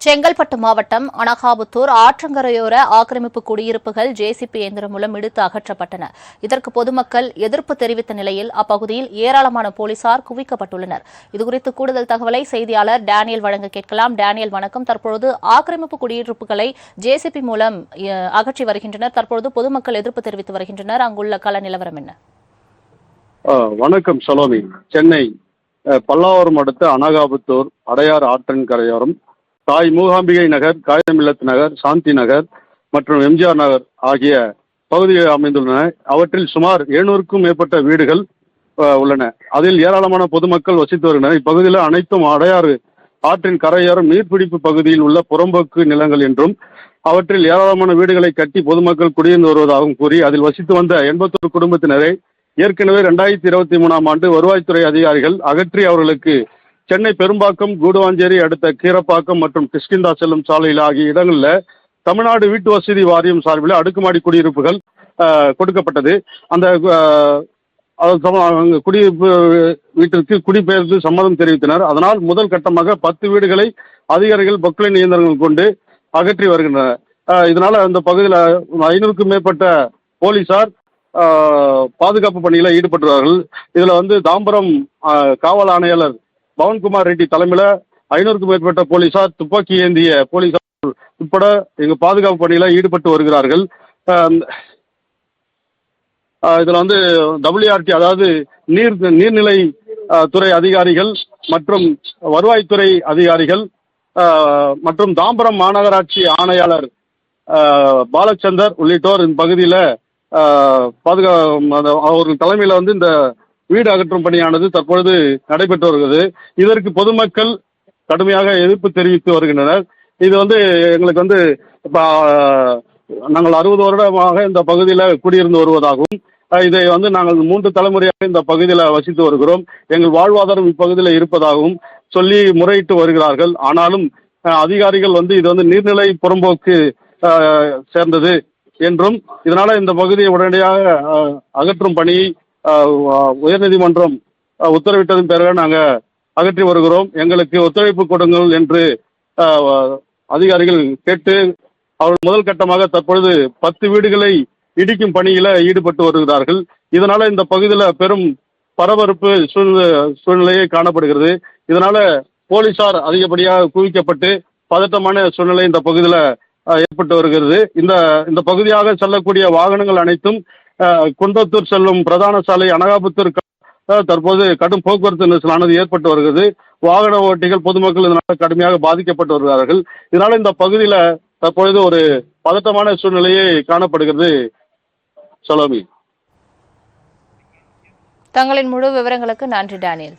செங்கல்பட்டு மாவட்டம் அனகாபுத்தூர் ஆற்றங்கரையோர ஆக்கிரமிப்பு குடியிருப்புகள் ஜேசிபி இயந்திரம் மூலம் இடித்து அகற்றப்பட்டன. இதற்கு பொதுமக்கள் எதிர்ப்பு தெரிவித்த நிலையில் அப்பகுதியில் ஏராளமான போலீசார் குவிக்கப்பட்டுள்ளனர். இதுகுறித்து கூடுதல் தகவலை செய்தியாளர் டேனியல் வழங்க கேட்கலாம். டேனியல் வணக்கம். தற்பொழுது ஆக்கிரமிப்பு குடியிருப்புகளை ஜேசிபி மூலம் அஹ், அகற்றி வருகின்றனர். தற்பொழுது பொதுமக்கள் எதிர்ப்பு தெரிவித்து வருகின்றனர். அங்குள்ள கள நிலவரம் என்ன? வணக்கம் சலோமி. சென்னை பல்லாவரம் அடுத்த அனகாபுத்தூர் அடையார் ஆற்றின் கரையோரம் தாய் மூகாம்பிகை நகர் காயமில்லத் நகர் சாந்தி நகர் மற்றும் எம்ஜிஆர் நகர் ஆகிய பகுதிகள் அமைந்துள்ளன. அவற்றில் சுமார் எழுநூறுக்கும் மேற்பட்ட வீடுகள் உள்ளன. அதில் ஏராளமான பொதுமக்கள் வசித்து வருகின்றனர். இப்பகுதியில் அனைத்தும் அடையாறு ஆற்றின் கரையோரம் நீர்பிடிப்பு பகுதியில் உள்ள புறம்போக்கு நிலங்கள் என்றும் அவற்றில் ஏராளமான வீடுகளை கட்டி பொதுமக்கள் குடியிருந்து வருவதாகவும் கூறி அதில் வசித்து வந்த எண்பத்தொரு குடும்பத்தினரை ஏற்கனவே ரெண்டாயிரத்தி இருபத்தி மூணாம் ஆண்டு வருவாய்த்துறை அதிகாரிகள் அகற்றி அவர்களுக்கு சென்னை பெரும்பாக்கம் கூடுவாஞ்சேரி அடுத்த கீரப்பாக்கம் மற்றும் கிஷ்கிந்தா செல்லும் சாலையில் ஆகிய இடங்களில் தமிழ்நாடு வீட்டு வசதி வாரியம் சார்பில் அடுக்குமாடி குடியிருப்புகள் கொடுக்கப்பட்டது. அந்த சம- குடியிருப்பு வீட்டிற்கு குடிபெயர்ந்து சம்மதம் தெரிவித்தனர். அதனால் முதல் கட்டமாக பத்து வீடுகளை அதிகாரிகள் பொக்லைன் இயந்திரங்கள் கொண்டு அகற்றி வருகின்றனர். இதனால் இதனால அந்த பகுதியில் ஐநூறுக்கும் மேற்பட்ட போலீசார் பாதுகாப்பு பணியில் ஈடுபட்டுள்ளார்கள். இதில் வந்து தாம்பரம் காவல் ஆணையாளர் பவன்குமார் ரெட்டி தலைமையில் ஐநூறுக்கும் மேற்பட்ட போலீசார் துப்பாக்கி ஏந்திய போலீசார் உட்பட எங்க பாதுகாப்பு பணியில் ஈடுபட்டு வருகிறார்கள். இதில் வந்து டபிள்யூஆர்டி அதாவது நீர் நீர்நிலை துறை அதிகாரிகள் மற்றும் வருவாய்த்துறை அதிகாரிகள் மற்றும் தாம்பரம் மாநகராட்சி ஆணையாளர் பாலச்சந்தர் உள்ளிட்டோர் இந்த பகுதியில் பாதுகா அவர்கள் தலைமையில் வந்து இந்த வீடு அகற்றும் பணியானது தற்பொழுது நடைபெற்று வருகிறது. இதற்கு பொதுமக்கள் கடுமையாக எதிர்ப்பு தெரிவித்து வருகின்றனர். இது வந்து எங்களுக்கு வந்து இப்போ நாங்கள் அறுபது வருடமாக இந்த பகுதியில் குடியிருந்து வருவதாகவும் இதை வந்து நாங்கள் மூன்று தலைமுறையாக இந்த பகுதியில் வசித்து வருகிறோம். எங்கள் வாழ்வாதாரம் இப்பகுதியில் இருப்பதாகவும் சொல்லி முறையிட்டு வருகிறார்கள். ஆனாலும் அதிகாரிகள் வந்து இது வந்து நீர்நிலை புறம்போக்கு சேர்ந்தது என்றும் இதனால இந்த பகுதியை உடனடியாக அகற்றும் பணியை உயர்நீதிமன்றம் உத்தரவிட்டதன் பிறகு நாங்கள் அகற்றி வருகிறோம். எங்களுக்கு ஒத்துழைப்பு கொடுங்கள் என்று அதிகாரிகள் கேட்டு அவர்கள் முதல் கட்டமாக தற்பொழுது பத்து வீடுகளை இடிக்கும் பணியில ஈடுபட்டு வருகிறார்கள். இதனால இந்த பகுதியில் பெரும் பரபரப்பு சூழ்நிலை சூழ்நிலையே காணப்படுகிறது. இதனால போலீசார் அதிகப்படியாக குவிக்கப்பட்டு பதட்டமான சூழ்நிலை இந்த பகுதியில் ஏற்பட்டு வருகிறது. இந்த இந்த பகுதியாக செல்லக்கூடிய வாகனங்கள் அனைத்தும் குன்றத்தூர் செல்லும் பிரதான சாலை அனகாபுத்தூர் தற்போது கடும் போக்குவரத்து நெரிசலானது ஏற்பட்டு வருகிறது. வாகன ஓட்டிகள் பொதுமக்கள் இதனால் கடுமையாக பாதிக்கப்பட்டு வருகிறார்கள். இதனால இந்த பகுதியில் தற்பொழுது ஒரு பதட்டமான சூழ்நிலையே காணப்படுகிறது. சலோமி. தங்களின் முழு விவரங்களுக்கு நன்றி டேனியல்.